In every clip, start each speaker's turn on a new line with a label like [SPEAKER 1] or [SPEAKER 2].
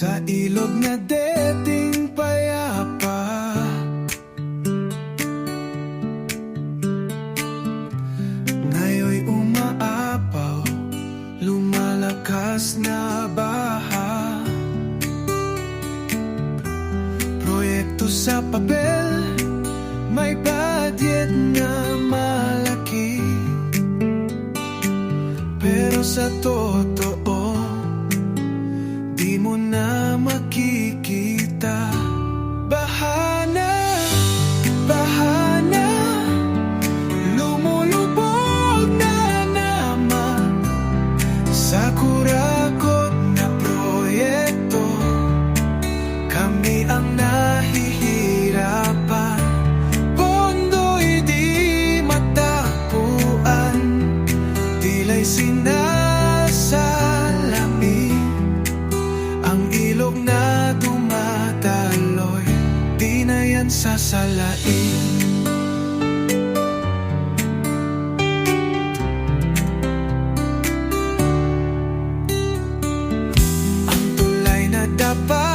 [SPEAKER 1] Sa ilog na dating payapa. Ngayoy umaapaw Lumalakas na baha. Proyekto sa papel May budget na malaki. Pero sa totoo Di mo na akin sasalain. Ang tulay na dapat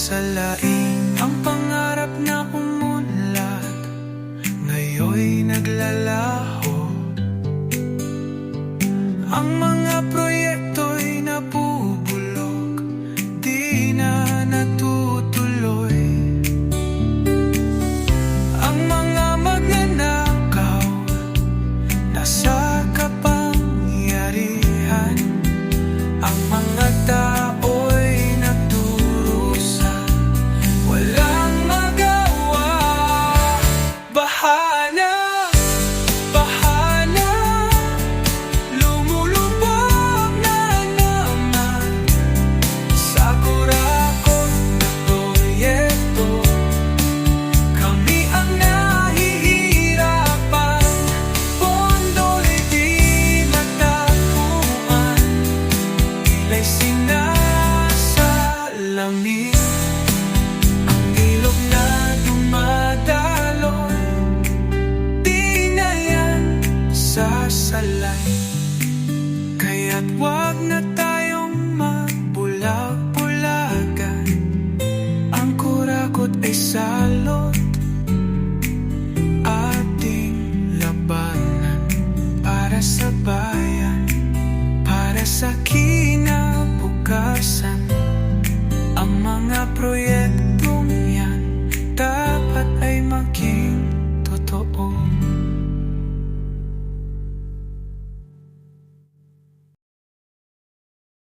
[SPEAKER 1] salaing Ang pangarap na umunlad Ngayon'y naglalaho. Ang mga proyekto'y nabubulok. Di na natutuloy. Ang mga magnanakaw Nasa kapangyarihan. Ang mga 内心